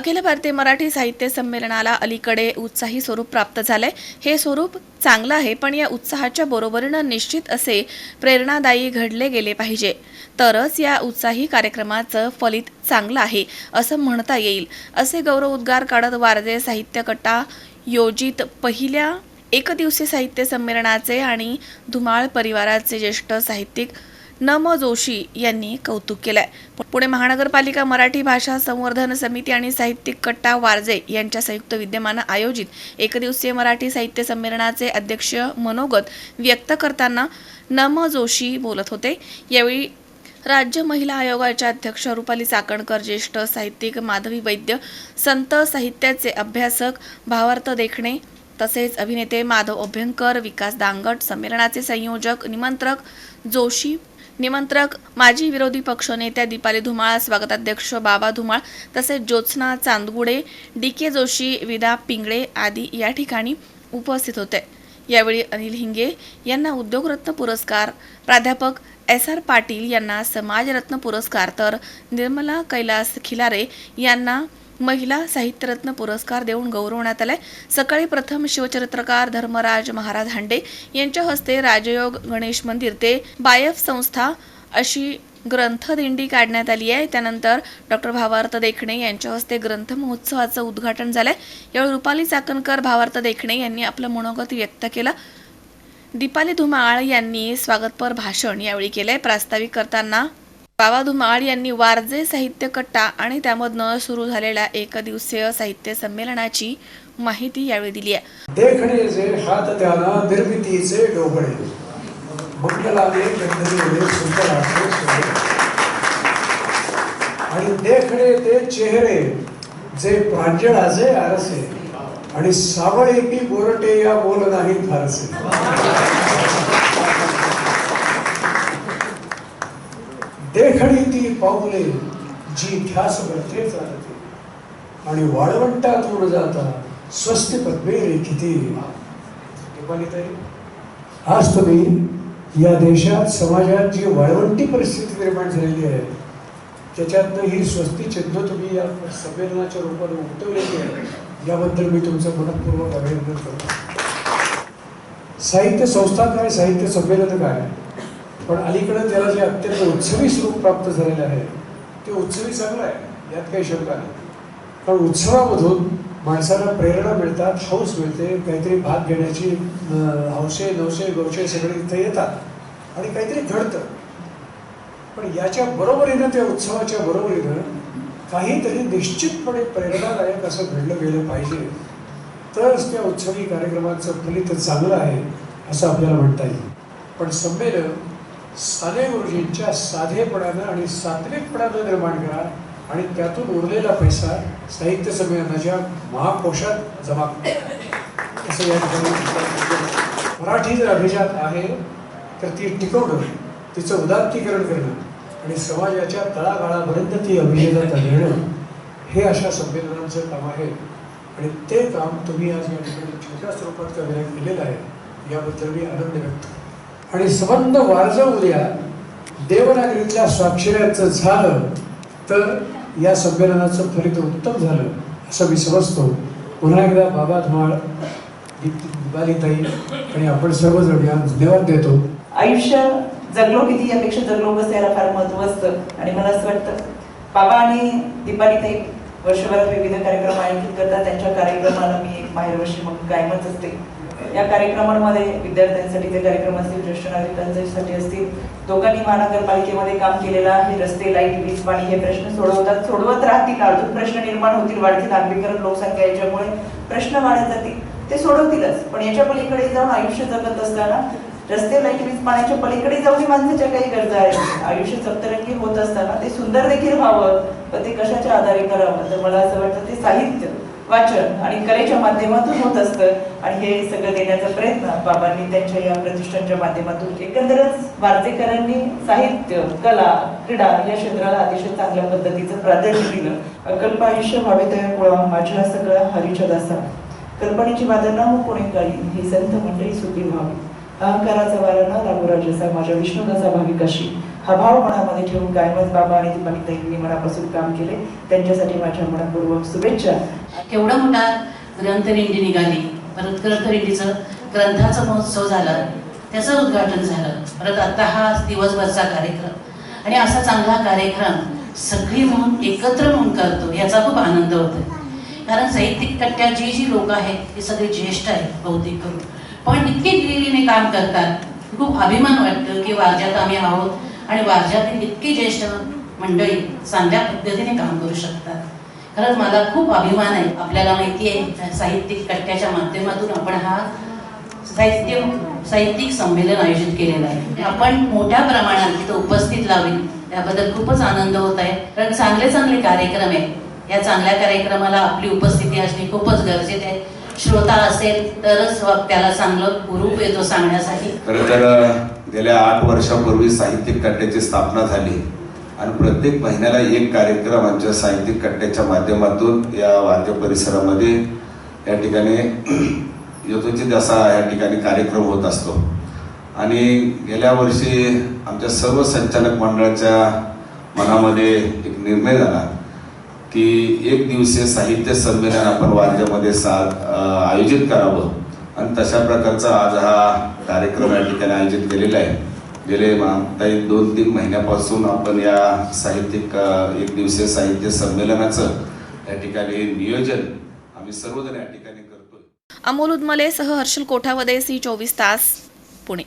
अखिल भारतीय मराठी साहित्य संमेलनाला अलीकडे उत्साही स्वरूप प्राप्त झालंय. हे स्वरूप चांगलं आहे पण या उत्साहाच्या बरोबरीनं निश्चित असे प्रेरणादायी घडले गेले पाहिजे. तरच या उत्साही कार्यक्रमाचं फलित चांगलं आहे असं म्हणता येईल. असे गौरव उद्गार काढत वारजे साहित्य कट्टा योजित पहिल्या एकदिवसीय साहित्य संमेलनाचे आणि धुमाळ परिवाराचे ज्येष्ठ साहित्यिक नम जोशी यांनी कौतुक केलंय. पुणे महानगरपालिका मराठी भाषा संवर्धन समिती आणि साहित्यिक कट्टा वारजे यांच्या संयुक्त विद्यमानं आयोजित एकदिवसीय मराठी साहित्य संमेलनाचे अध्यक्ष मनोगत व्यक्त करताना नम जोशी बोलत होते. यावेळी राज्य महिला आयोगाच्या अध्यक्ष रुपाली चाकणकर ज्येष्ठ साहित्यिक माधवी वैद्य संत साहित्याचे अभ्यासक भावार्थ देखणे तसेच अभिनेते माधव अभ्यंकर विकास दांगट संमेलनाचे संयोजक निमंत्रक जोशी निमंत्रक माजी विरोधी पक्षनेत्या दीपाली धुमाळ स्वागताध्यक्ष बाबा धुमाळ तसेच ज्योत्स्ना चांदगुडे डी के जोशी विदा पिंगळे आदी या ठिकाणी उपस्थित होते. यावेळी अनिल हिंगे यांना उद्योगरत्न पुरस्कार प्राध्यापक एस आर पाटील यांना समाजरत्न पुरस्कार तर निर्मला कैलास खिलारे यांना महिला साहित्यरत्न पुरस्कार देऊन गौरवण्यात आलाय. सकाळी प्रथम शिवचरित्रकार धर्मराज महाराज हांडे यांच्या हस्ते राजयोग गणेश मंदिर ते बायफ संस्था अशी ग्रंथदिंडी काढण्यात आली आहे. त्यानंतर डॉक्टर भावार्थ देखणे यांच्या हस्ते ग्रंथ महोत्सवाचं उद्घाटन झालंय. यावेळी रुपाली चाकणकर भावार्थ देखणे यांनी आपलं मनोगत व्यक्त केलं. दीपाली धुमाळ यांनी स्वागतपर भाषण यावेळी केलंय. प्रास्ताविक करताना बाबा धुमाळ यांनी वारजे साहित्य कट्टा आणि त्यामधनं सुरू झालेल्या एकदिवसीय साहित्य संमेलनाची माहिती यावेळी दिली आहे. देखणे जे हात त्याला निर्मितीचे डोबळे. मंगलाने आणि देखणे ते चेहरे जे प्रांजळाचे आरसे. आणि सावळे की बोरटे या बोल नाही फारसे. देखणी ती पाऊले जी ध्यास भरते चालते. आणि वाळवंटातून जाता स्वस्ति पद्मे रेखिते. आज तुम्ही या देशात समाजात जी वाळवंटी परिस्थिती निर्माण झालेली आहे त्याच्यातनं ही स्वस्ती चिन्ह तुम्ही या संमेलनाच्या रूपाने उमटवलेली आहे. याबद्दल मी तुमचं मनपूर्वक अभिनंदन करतो. साहित्य संस्था काय साहित्य संमेलन काय? पण अलीकडे त्याला जे अत्यंत उत्सवी स्वरूप प्राप्त झालेलं आहे ते उत्सवी चांगलं आहे यात काही शंका नाही. कारण उत्सवामधून माणसाला प्रेरणा मिळतात हौस मिळते काहीतरी भाग घेण्याची हौसे नवसे गवसे सगळे इथे येतात आणि काहीतरी घडतं. पण याच्या बरोबरीनं त्या उत्सवाच्या बरोबरीनं काहीतरी निश्चितपणे प्रेरणादायक असं घडलं गेलं पाहिजे. तरच त्या उत्सवी कार्यक्रमाचं फलित चांगलं आहे असं आपल्याला म्हणता येईल. पण संमेलन साने गुरुजींच्या साधेपणानं आणि सात्विकपणानं निर्माण करा आणि त्यातून उरलेला पैसा साहित्य संमेलनाच्या महाकोशात जमा करा असं या ठिकाणी मराठी जर अभिजात आहे तर ती टिकवणं तिचं उदात्तीकरण करणं आणि समाजाच्या तळागाळापर्यंत ती अभिजात घेणं हे अशा संमेलनांचं काम आहे आणि ते काम तुम्ही आज या ठिकाणी छोट्या स्वरूपात कव्या केलेलं आहे याबद्दल मी आनंद व्यक्त करतो. आणि संबंध वारजा देवनागरीतल्या स्वाक्षऱ्याचं झालं तर या संमेलनाचं फलित उत्तम झालं असं मी समजतो. पुन्हा एकदा बाबा धुमाळ दिवालीताई आणि आपण सर्वजण या धन्यवाद देतो. आयुष्य जगलो किती यापेक्षा जगलो कसं याला फार महत्त्व असतं आणि मला असं वाटतं. बाबा आणि दीपालीताई वर्षभरात विविध कार्यक्रम आयोजित करतात त्यांच्या कार्यक्रमाला मी एक बाहेर वर्षी मग कायमच असते. या कार्यक्रमांमध्ये विद्यार्थ्यांसाठी कार्यक्रम असतील ज्येष्ठ नागरिकांसाठी असतील दोघांनी महानगरपालिकेमध्ये काम केलेलं आहे. रस्ते लाइट वीज पाणी हे प्रश्न सोडवतात सोडवत राहतील अजून. प्रश्न निर्माण होतील वाढती नागरिकरण लोकसंख्या याच्यामुळे प्रश्न वाढत जातील. ते सोडवतीलच. पण याच्या पलीकडे जाऊन आयुष्य जगत असताना रस्ते लाइट वीज पाण्याच्या पलीकडे जाऊन माणसाच्या काही गरजा आहेत आयुष्य सप्तरंगी होत असताना ते सुंदर देखील व्हावं पण ते कशाच्या आधारे करावं. तर मला असं वाटतं ते साहित्य वाचन आणि कलेच्या माध्यमातून होत असतं. आणि हे सगळं देण्याचा प्रयत्न बाबांनी त्यांच्या या प्रतिष्ठानच्या माध्यमातून एकंदरच वारजेकरांनी साहित्य कला क्रीडा या क्षेत्राला अतिशय चांगल्या पद्धतीचं प्राधान्य दिलं. अकल्प आयुष्य व्हावे त्या कुळा माझ्या सगळ्या हरीच्या दासा कल्पनेची वादना मग हो कोणी काळी ही संत मंडळी सुखी व्हावी. अहंकाराचा वारा न लागू माझ्या विष्णुदाचा भाविकाशी. हा भाव मनामध्ये ठेवून कायमच बाबा आणि दीपालीताईंनी मनापासून काम केले. त्यांच्यासाठी माझ्या मनापूर्वक शुभेच्छा. केवढा मोठा ग्रंथरिंडी निघाली. परत ग्रंथरिंडीचं ग्रंथाचा महोत्सव झाला. त्याचं उद्घाटन झालं. परत आता हा दिवसभरचा कार्यक्रम. आणि असा चांगला कार्यक्रम सगळी म्हणून एकत्र म्हणून करतो याचा खूप आनंद होतो कारण साहित्यिक कट्ट्यात जी जी लोक आहेत ती सगळे ज्येष्ठ आहेत बहुतेक करून. पण इतके दिलेलीने काम करतात खूप अभिमान वाटतं की वारज्यात आम्ही आहोत. आणि वारज्यातील इतकी ज्येष्ठ मंडळी चांगल्या पद्धतीने काम करू शकतात. खरंच मला खूप अभिमान आहे. आपल्याला माहिती आहे साहित्यिक कट्ट्याच्या माध्यमातून आपण हा साहित्य साहित्यिक संमेलन आयोजित केलेलं आहे. आपण मोठ्या प्रमाणात तिथं उपस्थित लावी त्याबद्दल खूपच आनंद होत आहे. कारण चांगले चांगले कार्यक्रम आहे या चांगल्या कार्यक्रमाला आपली उपस्थिती असणे खूपच गरजेचे आहे. श्रोता असेल तरच त्याला चांगलं गुरुप येतो सांगण्यासाठी. गेल्या आठ वर्षापूर्वी साहित्यिक कट्ट्याची स्थापना झाली. आणि प्रत्येक महिन्याला एक कार्यक्रम आमच्या साहित्यिक कट्ट्याच्या माध्यमातून या वाद्य परिसरामध्ये या ठिकाणी यथोचित असा या ठिकाणी कार्यक्रम होत असतो. आणि गेल्या वर्षी आमच्या सर्व संचालक मंडळाच्या मनामध्ये एक निर्णय झाला की एक दिवसीय साहित्य संमेलन आपण वाद्यामध्ये सा आयोजित करावं. आणि तशा प्रकारचा आज हा कार्यक्रम या ठिकाणी आयोजित केलेला आहे. गेले मागता एक दोन तीन महिन्यापासून आपण या साहित्यिक एक दिवसीय साहित्य संमेलनाचं या ठिकाणी नियोजन आम्ही सर्वजण या ठिकाणी करतोय. अमोल उदमले सह हर्षल कोठावदे सी चोवीस तास पुणे.